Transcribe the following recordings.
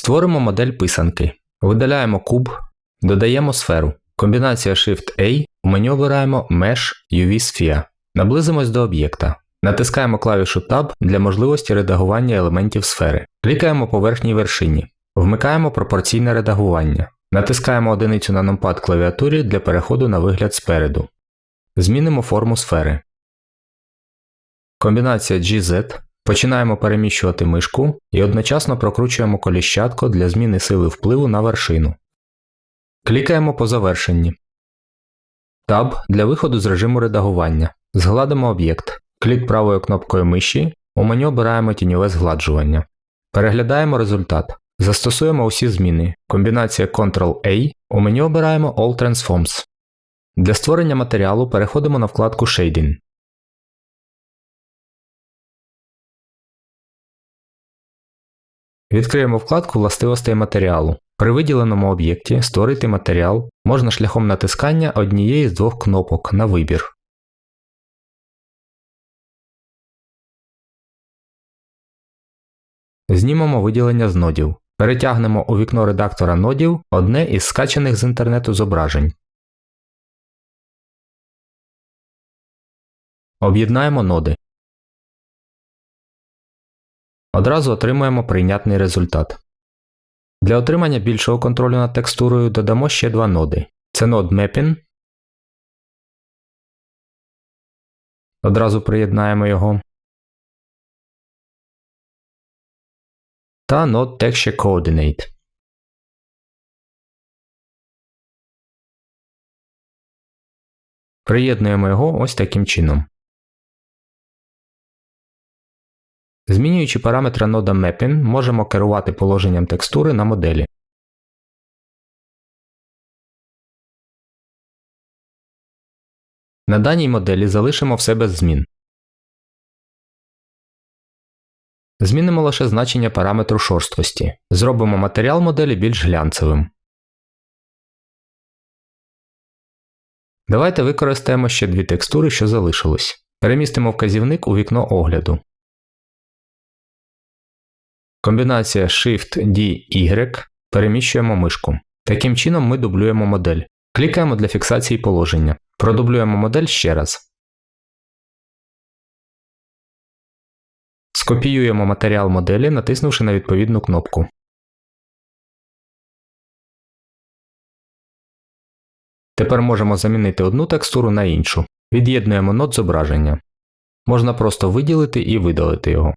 Створимо модель писанки. Видаляємо куб, додаємо сферу. Комбінація Shift-A, у меню обираємо Mesh UV Sphere. Наблизимось до об'єкта. Натискаємо клавішу Tab для можливості редагування елементів сфери. Клікаємо по верхній вершині. Вмикаємо пропорційне редагування. Натискаємо одиницю на нумпад клавіатурі для переходу на вигляд спереду. Змінимо форму сфери. Комбінація GZ. Починаємо переміщувати мишку і одночасно прокручуємо коліщатко для зміни сили впливу на вершину. Клікаємо по завершенні. Tab для виходу з режиму редагування. Згладимо об'єкт. Клік правою кнопкою миші. У меню обираємо тіньове згладжування. Переглядаємо результат. Застосуємо усі зміни. Комбінація Ctrl-A. У меню обираємо All Transforms. Для створення матеріалу переходимо на вкладку Shading. Відкриємо вкладку властивостей матеріалу. При виділеному об'єкті створити матеріал можна шляхом натискання однієї з двох кнопок на вибір. Знімемо виділення з нодів. Перетягнемо у вікно редактора нодів одне із скачаних з інтернету зображень. Об'єднаємо ноди. Одразу отримуємо прийнятний результат. Для отримання більшого контролю над текстурою додамо ще два ноди. Це нод Mapping. Одразу приєднаємо його. Та нод Texture Coordinate. Приєднуємо його ось таким чином. Змінюючи параметри нода Mapping, можемо керувати положенням текстури на моделі. На даній моделі залишимо все без змін. Змінимо лише значення параметру шорсткості. Зробимо матеріал моделі більш глянцевим. Давайте використаємо ще дві текстури, що залишилось. Перемістимо вказівник у вікно огляду. Комбінація Shift-D-Y переміщуємо мишку. Таким чином ми дублюємо модель. Клікаємо для фіксації положення. Продублюємо модель ще раз. Скопіюємо матеріал моделі, натиснувши на відповідну кнопку. Тепер можемо замінити одну текстуру на іншу. Від'єднуємо нод зображення. Можна просто виділити і видалити його.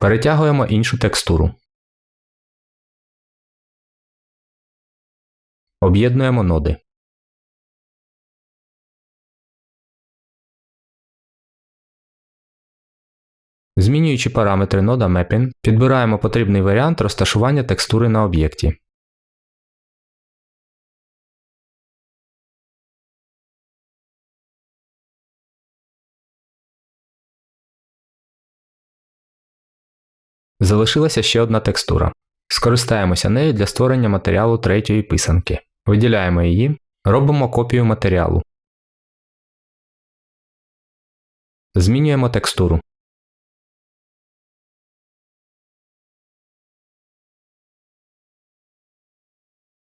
Перетягуємо іншу текстуру. Об'єднуємо ноди. Змінюючи параметри нода Mapping, підбираємо потрібний варіант розташування текстури на об'єкті. Залишилася ще одна текстура. Скористаємося нею для створення матеріалу третьої писанки. Виділяємо її, робимо копію матеріалу. Змінюємо текстуру.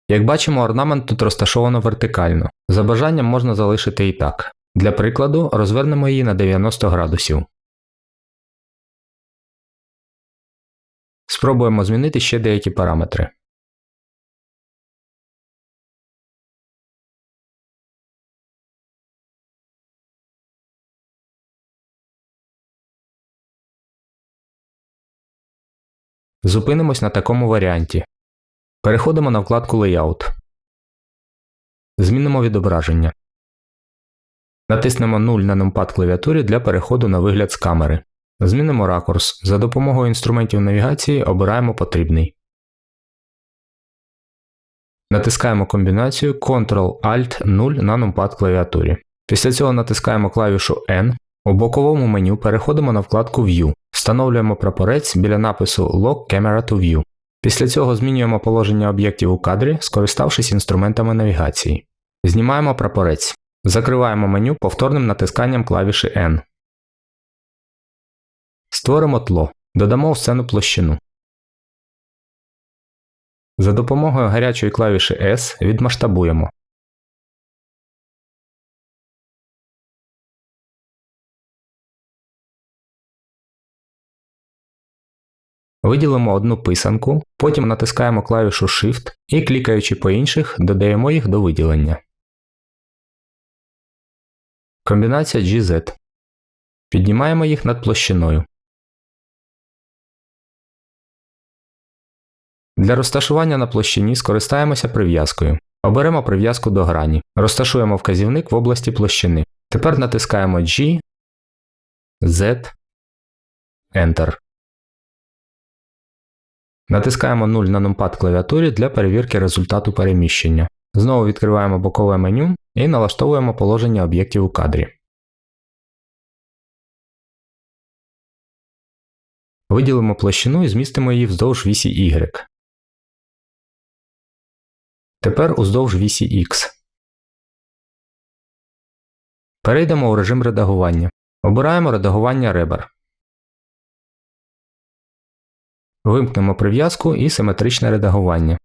Як бачимо, орнамент тут розташовано вертикально. За бажанням можна залишити і так. Для прикладу, розвернемо її на 90 градусів. Спробуємо змінити ще деякі параметри. Зупинимось на такому варіанті. Переходимо на вкладку Layout. Змінимо відображення. Натиснемо 0 на нумпад клавіатурі для переходу на вигляд з камери. Змінимо ракурс. За допомогою інструментів навігації обираємо потрібний. Натискаємо комбінацію Ctrl-Alt-0 на нумпад клавіатурі. Після цього натискаємо клавішу N. У боковому меню переходимо на вкладку View. Встановлюємо прапорець біля напису Lock Camera to View. Після цього змінюємо положення об'єктів у кадрі, скориставшись інструментами навігації. Знімаємо прапорець. Закриваємо меню повторним натисканням клавіші N. Створимо тло. Додамо в сцену площину. За допомогою гарячої клавіші S відмасштабуємо. Виділимо одну писанку, потім натискаємо клавішу Shift і клікаючи по інших, додаємо їх до виділення. Комбінація GZ. Піднімаємо їх над площиною. Для розташування на площині скористаємося прив'язкою. Оберемо прив'язку до грані. Розташуємо вказівник в області площини. Тепер натискаємо G, Z, Enter. Натискаємо 0 на нумпад клавіатурі для перевірки результату переміщення. Знову відкриваємо бокове меню і налаштовуємо положення об'єктів у кадрі. Виділимо площину і змістимо її вздовж вісі Y. Тепер уздовж вісі X. Перейдемо у режим редагування. Обираємо редагування ребер. Вимкнемо прив'язку і симетричне редагування.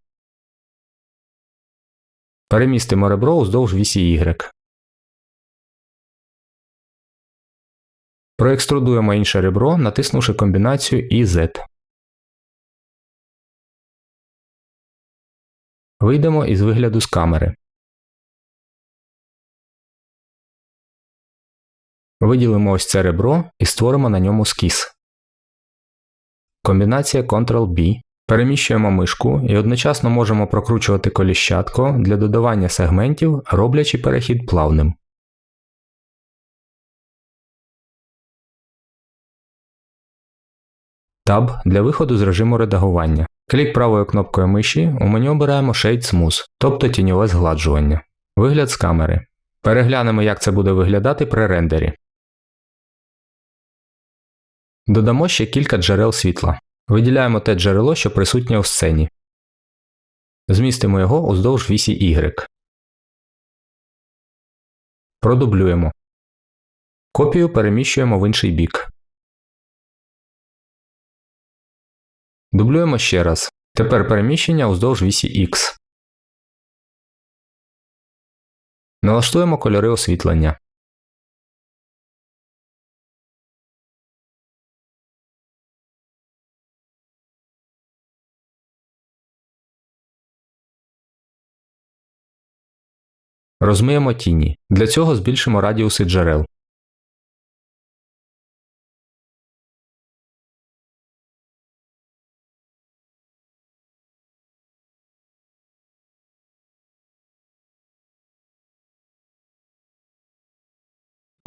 Перемістимо ребро уздовж вісі Y. Проекструдуємо інше ребро, натиснувши комбінацію IZ. Вийдемо із вигляду з камери. Виділимо ось це ребро і створимо на ньому скіс. Комбінація Ctrl-B. Переміщуємо мишку і одночасно можемо прокручувати коліщатко для додавання сегментів, роблячи перехід плавним. Tab для виходу з режиму редагування. Клік правою кнопкою миші у меню обираємо Shade Smooth, тобто тіньове згладжування. Вигляд з камери. Переглянемо, як це буде виглядати при рендері. Додамо ще кілька джерел світла. Виділяємо те джерело, що присутнє у сцені. Змістимо його уздовж вісі Y. Продублюємо. Копію переміщуємо в інший бік. Дублюємо ще раз. Тепер переміщення уздовж вісі X. Налаштуємо кольори освітлення. Розмиємо тіні. Для цього збільшимо радіуси джерел.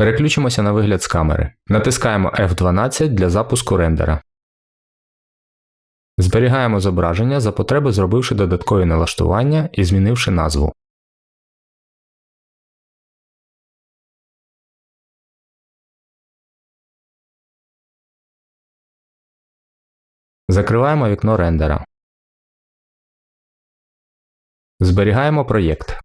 Переключимося на вигляд з камери. Натискаємо F12 для запуску рендера. Зберігаємо зображення за потреби, зробивши додаткові налаштування і змінивши назву. Закриваємо вікно рендера. Зберігаємо проєкт.